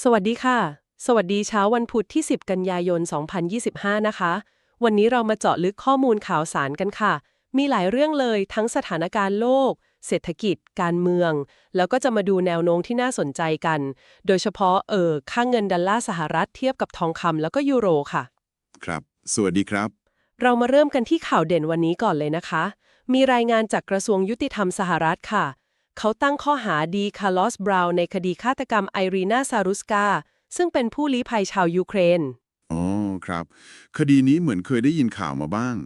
สวัสดีค่ะ สวัสดีเช้าวันพุธที่ 10 กันยายน 2025 นะคะ วันนี้เรามาเจาะลึกข้อมูลข่าวสารกันค่ะ มีหลายเรื่องเลยทั้งสถานการณ์โลก เศรษฐกิจ การเมือง แล้วก็จะมาดูแนวโน้มที่น่าสนใจกัน โดยเฉพาะเออค่าเงินดอลลาร์สหรัฐเทียบกับทองคำแล้วก็ยูโรค่ะ ครับ สวัสดีครับ เรามาเริ่มกันที่ข่าวเด่นวันนี้ก่อนเลยนะคะ มีรายงานจากกระทรวงยุติธรรมสหรัฐค่ะ เขาตั้งข้อหาดีคาร์ลอสบราวน์ในคดีฆาตกรรมไอรีนาซารุสกา ซึ่งเป็นผู้ลี้ภัยชาวยูเครน อ๋อครับ คดีนี้เหมือนเคยได้ยินข่าวมาบ้าง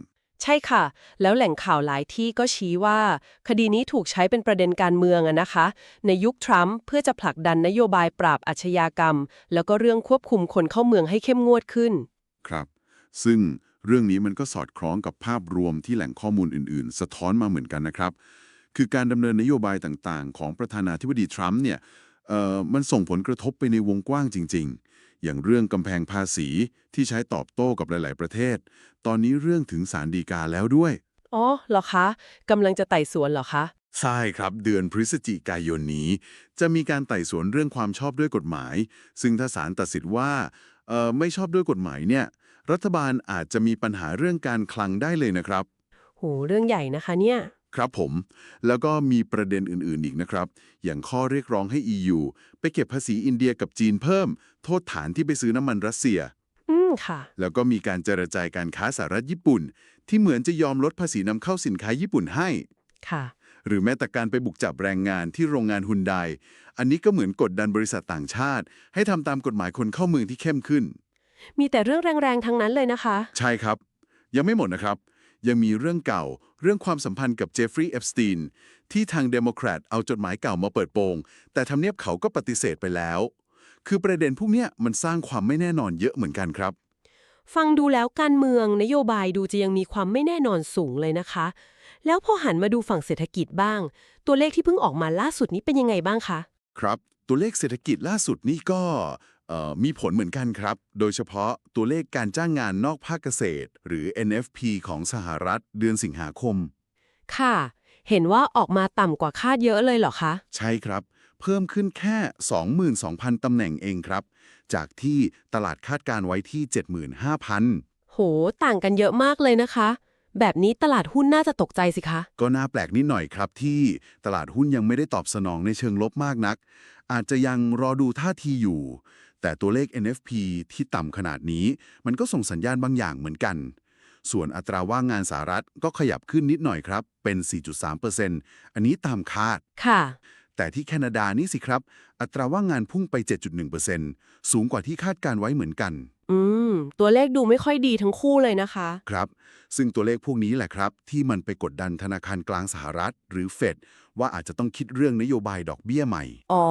ใช่ค่ะ แล้วแหล่งข่าวหลายที่ก็ชี้ว่า คดีนี้ถูกใช้เป็นประเด็นการเมืองอะนะคะ ในยุคทรัมป์เพื่อจะผลักดันนโยบายปราบอาชญากรรม แล้วก็เรื่องควบคุมคนเข้าเมืองให้เข้มงวดขึ้น ครับ ซึ่งเรื่องนี้มันก็สอดคล้องกับภาพรวมที่แหล่งข้อมูลอื่น ๆ สะท้อนมาเหมือนกันนะครับ คือการดำเนินนโยบายต่างๆ ของประธานาธิบดีทรัมป์เนี่ยเอ่อมันส่งผลกระทบไปในวงกว้างจริง ๆ อย่างเรื่องกำแพงภาษีที่ใช้ตอบโต้กับหลาย ๆ ประเทศ ตอนนี้เรื่องถึงศาลฎีกาแล้วด้วย อ๋อเหรอคะกำลังจะไต่สวนเหรอคะ ใช่ครับเดือนพฤศจิกายนนี้ จะมีการไต่สวนเรื่องความชอบด้วยกฎหมาย ซึ่งถ้าศาลตัดสินว่าเอ่อไม่ชอบด้วยกฎหมายเนี่ย รัฐบาลอาจจะมีปัญหาเรื่องการคลังได้เลยนะครับ โห เรื่องใหญ่นะคะเนี่ย ครับผม แล้วก็มีประเด็นอื่นๆอีกนะครับ อย่างข้อเรียกร้องให้ EU ไปเก็บภาษีอินเดียกับจีนเพิ่ม โทษฐานที่ไปซื้อน้ำมันรัสเซีย อืมค่ะ แล้วก็มีการเจรจาการค้าสหรัฐญี่ปุ่น ที่เหมือนจะยอมลดภาษีนำเข้าสินค้าญี่ปุ่นให้ ค่ะ หรือแม้แต่การไปบุกจับแรงงานที่โรงงานฮุนไดอันนี้ก็เหมือนกดดันบริษัทต่างชาติ ให้ทำตามกฎหมายคนเข้าเมืองที่เข้มขึ้น มีแต่เรื่องแรงๆทั้งนั้นเลยนะคะ ใช่ครับ ยังไม่หมดนะครับ ยังมีเรื่องเก่า เรื่องความสัมพันธ์กับเจฟฟรีย์เอฟสตีนที่ทางเดโมแครตเอาจดหมายเก่ามาเปิดโปง แต่ทำเนียบเขาก็ปฏิเสธไปแล้ว คือประเด็นพวกเนี้ยมันสร้างความไม่แน่นอนเยอะเหมือนกันครับ ฟังดูแล้วการเมืองนโยบายดูจะยังมีความไม่แน่นอนสูงเลยนะคะ แล้วพอหันมาดูฝั่งเศรษฐกิจบ้าง ตัวเลขที่เพิ่งออกมาล่าสุดนี้เป็นยังไงบ้างคะ ครับ ตัวเลขเศรษฐกิจล่าสุดนี่ก็เอ่อ มีผลเหมือนกันครับ โดยเฉพาะตัวเลขการจ้างงานนอกภาคเกษตร หรือ NFP ของสหรัฐเดือนสิงหาคม ค่ะ เห็นว่าออกมาต่ำกว่าคาดเยอะเลยเหรอคะ ใช่ครับ เพิ่มขึ้นแค่ 22,000 ตำแหน่งเองครับ จากที่ตลาดคาดการไว้ที่ 75,000 โห ต่างกันเยอะมากเลยนะคะ แบบนี้ตลาดหุ้นน่าจะตกใจสิคะ ก็น่าแปลกนิดหน่อยครับที่ตลาดหุ้นยังไม่ได้ตอบสนองในเชิงลบมากนัก อาจจะยังรอดูท่าทีอยู่ แต่ตัวเลข NFP ที่ต่ำขนาดนี้ มันก็ส่งสัญญาณบางอย่างเหมือนกัน ส่วนอัตราว่างงานสหรัฐก็ขยับขึ้นนิดหน่อยครับ เป็น 4.3%อันนี้ตามคาด ค่ะ แต่ที่แคนาดานี่สิครับ อัตราว่างงานพุ่งไป 7.1%สูงกว่าที่คาดการไว้เหมือนกัน อืม ตัวเลขดูไม่ค่อยดีทั้งคู่เลยนะคะ ครับ ซึ่งตัวเลขพวกนี้แหละครับ ที่มันไปกดดันธนาคารกลางสหรัฐ หรือเฟด ว่าอาจจะต้องคิดเรื่องนโยบายดอกเบี้ยใหม่ อ๋อ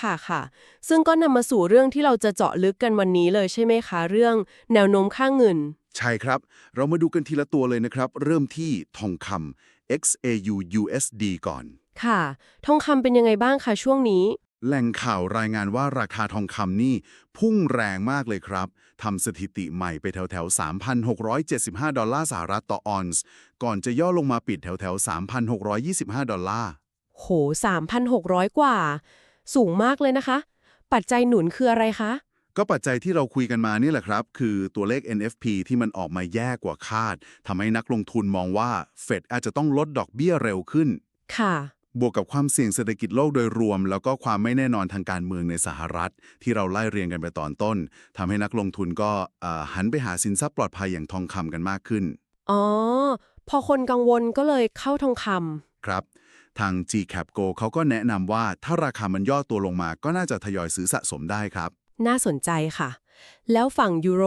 ค่ะค่ะ ซึ่งก็นำมาสู่เรื่องที่เราจะเจาะลึกกันวันนี้เลยใช่ไหมคะ เรื่องแนวโน้มค่าเงิน ใช่ครับ เรามาดูกันทีละตัวเลยนะครับ เริ่มที่ทองคำ XAU USD ก่อน ค่ะ ทองคำเป็นยังไงบ้างคะช่วงนี้ แหล่งข่าวรายงานว่าราคาทองคำนี่พุ่งแรงมากเลยครับ ทำสถิติใหม่ไปแถวแถวๆ3,675 ดอลลาร์สหรัฐต่อออนซ์ ก่อนจะย่อลงมาปิดแถวแถวๆ3,625 ดอลลาร์ โห 3,600 กว่า สูงมากเลยนะคะ ปัจจัยหนุนคืออะไรคะ ก็ปัจจัยที่เราคุยกันมานี่แหละครับ คือตัวเลข NFP ที่มันออกมาแย่กว่าคาดทำให้นักลงทุนมองว่าเฟดอาจจะต้องลดดอกเบี้ยเร็วขึ้น ค่ะ บวกกับความเสี่ยงเศรษฐกิจโลกโดยรวม แล้วก็ความไม่แน่นอนทางการเมืองในสหรัฐ ที่เราไล่เรียงกันไปตอนต้นทำให้นักลงทุนก็เอ่อหันไปหาสินทรัพย์ปลอดภัยอย่างทองคำกันมากขึ้น อ๋อ พอคนกังวลก็เลยเข้าทองคครับ ทาง GCAP Go เขาก็แนะนำว่าถ้าราคามันย่อตัวลงมา ก็น่าจะทยอยซื้อสะสมได้ครับำน่าสนใจค่ะ แล้วฝั่งยูโร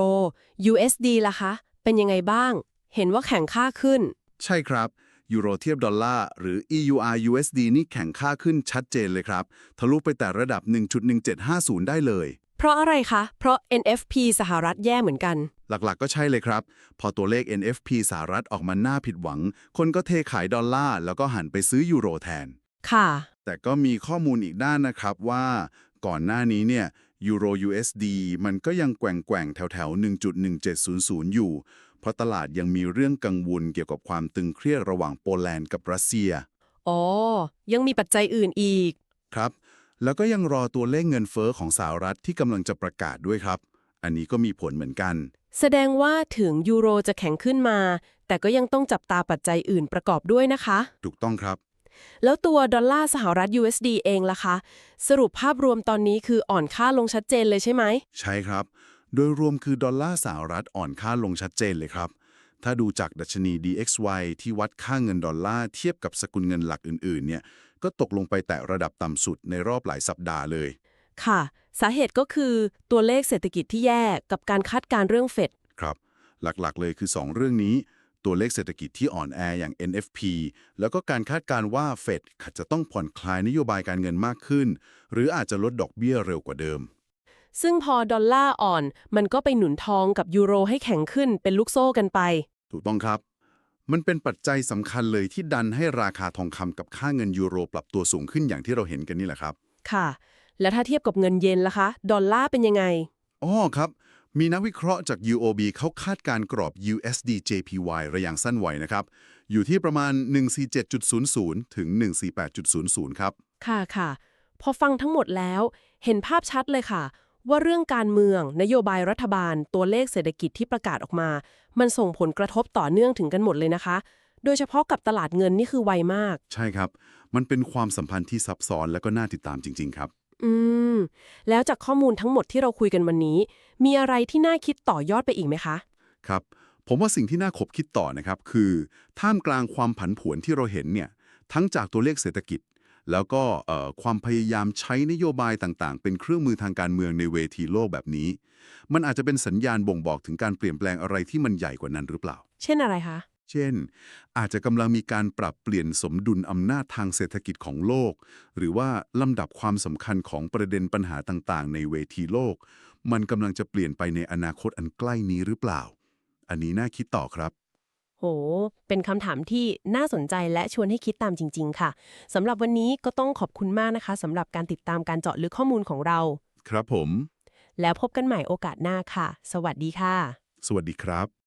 USD ล่ะคะ เป็นยังไงบ้าง เห็นว่าแข่งค่าขึ้น ใช่ครับ ยูโรเทียบดอลลาร์หรือ EUR USD นี่แข่งค่าขึ้นชัดเจนเลยครับ ทะลุไปแต่ระดับ 1.1750 ได้เลย เพราะอะไรคะ เพราะ NFP สหรัฐแย่เหมือนกัน หลักๆก็ใช่เลยครับ พอตัวเลข NFP สหรัฐออกมาน่าผิดหวัง คนก็เทขายดอลลาร์แล้วก็หันไปซื้อยูโรแทน ค่ะ แต่ก็มีข้อมูลอีกด้านนะครับว่า ก่อนหน้านี้เนี่ยยูโร USD มันก็ยังแกว่งๆแถวๆ1.1700 อยู่ เพราะตลาดยังมีเรื่องกังวลเกี่ยวกับความตึงเครียดระหว่างโปแลนด์กับรัสเซีย อ๋อ ยังมีปัจจัยอื่นอีก ครับ แล้วก็ยังรอตัวเลขเงินเฟ้อของสหรัฐที่กำลังจะประกาศด้วยครับ อันนี้ก็มีผลเหมือนกัน แสดงว่าถึงยูโรจะแข็งขึ้นมา แต่ก็ยังต้องจับตาปัจจัยอื่นประกอบด้วยนะคะ ถูกต้องครับ แล้วตัวดอลลาร์สหรัฐ USD เองล่ะคะ สรุปภาพรวมตอนนี้คืออ่อนค่าลงชัดเจนเลยใช่ไหม ใช่ครับ โดยรวมคือดอลลาร์สหรัฐอ่อนค่าลงชัดเจนเลยครับ ถ้าดูจากดัชนี DXY ที่วัดค่าเงินดอลลาร์เทียบกับสกุลเงินหลักอื่นๆ เนี่ย ก็ตกลงไปแตะระดับต่ำสุดในรอบหลายสัปดาห์เลย ค่ะ สาเหตุก็คือตัวเลขเศรษฐกิจที่แย่กับการคาดการณ์เรื่องเฟด ครับ หลักๆ เลยคือ 2 เรื่องนี้ ตัวเลขเศรษฐกิจที่อ่อนแออย่าง NFP แล้วก็การคาดการณ์ว่าเฟดจะต้องผ่อนคลายนโยบายการเงินมากขึ้น หรืออาจจะลดดอกเบี้ยเร็วกว่าเดิม ซึ่งพอดอลลาร์อ่อน มันก็ไปหนุนทองกับยูโรให้แข็งขึ้นเป็นลูกโซ่กันไป ถูกต้องครับ มันเป็นปัจจัยสำคัญเลยที่ดันให้ราคาทองคำกับค่าเงินยูโรปรับตัวสูงขึ้นอย่างที่เราเห็นกันนี่แหละครับ ค่ะ แล้วถ้าเทียบกับเงินเยนล่ะคะ ดอลลาร์เป็นยังไง อ๋อครับ มีนักวิเคราะห์จาก UOB เขาคาดการณ์กรอบ USD JPY ระยะสั้นไวนะครับ อยู่ที่ประมาณ 147.00 ถึง 148.00 ครับ ค่ะค่ะ พอฟังทั้งหมดแล้ว เห็นภาพชัดเลยค่ะ ว่าเรื่องการเมือง นโยบายรัฐบาล ตัวเลขเศรษฐกิจที่ประกาศออกมา มันส่งผลกระทบต่อเนื่องถึงกันหมดเลยนะคะ โดยเฉพาะกับตลาดเงินนี่คือไวมาก ใช่ครับ มันเป็นความสัมพันธ์ที่ซับซ้อนและก็น่าติดตามจริง ๆ ครับ อืม แล้วจากข้อมูลทั้งหมดที่เราคุยกันวันนี้ มีอะไรที่น่าคิดต่อยอดไปอีกไหมคะ ครับ ผมว่าสิ่งที่น่าขบคิดต่อนะครับ คือ ท่ามกลางความผันผวนที่เราเห็นเนี่ย ทั้งจากตัวเลขเศรษฐกิจ แล้วก็เอ่อความพยายามใช้นโยบายต่างๆ เป็นเครื่องมือทางการเมืองในเวทีโลกแบบนี้ มันอาจจะเป็นสัญญาณบ่งบอกถึงการเปลี่ยนแปลงอะไรที่มันใหญ่กว่านั้นหรือเปล่า เช่นอะไรคะ เช่น อาจจะกำลังมีการปรับเปลี่ยนสมดุลอำนาจทางเศรษฐกิจของโลก หรือว่าลำดับความสำคัญของประเด็นปัญหาต่างๆ ในเวทีโลก มันกำลังจะเปลี่ยนไปในอนาคตอันใกล้นี้หรือเปล่า อันนี้น่าคิดต่อครับ โห เป็นคำถามที่น่าสนใจและชวนให้คิดตามจริง ๆ ค่ะสำหรับวันนี้ก็ต้องขอบคุณมากนะคะสำหรับการติดตามการเจาะลึกข้อมูลของเรา ครับผม แล้วพบกันใหม่โอกาสหน้าค่ะ สวัสดีค่ะ สวัสดีครับ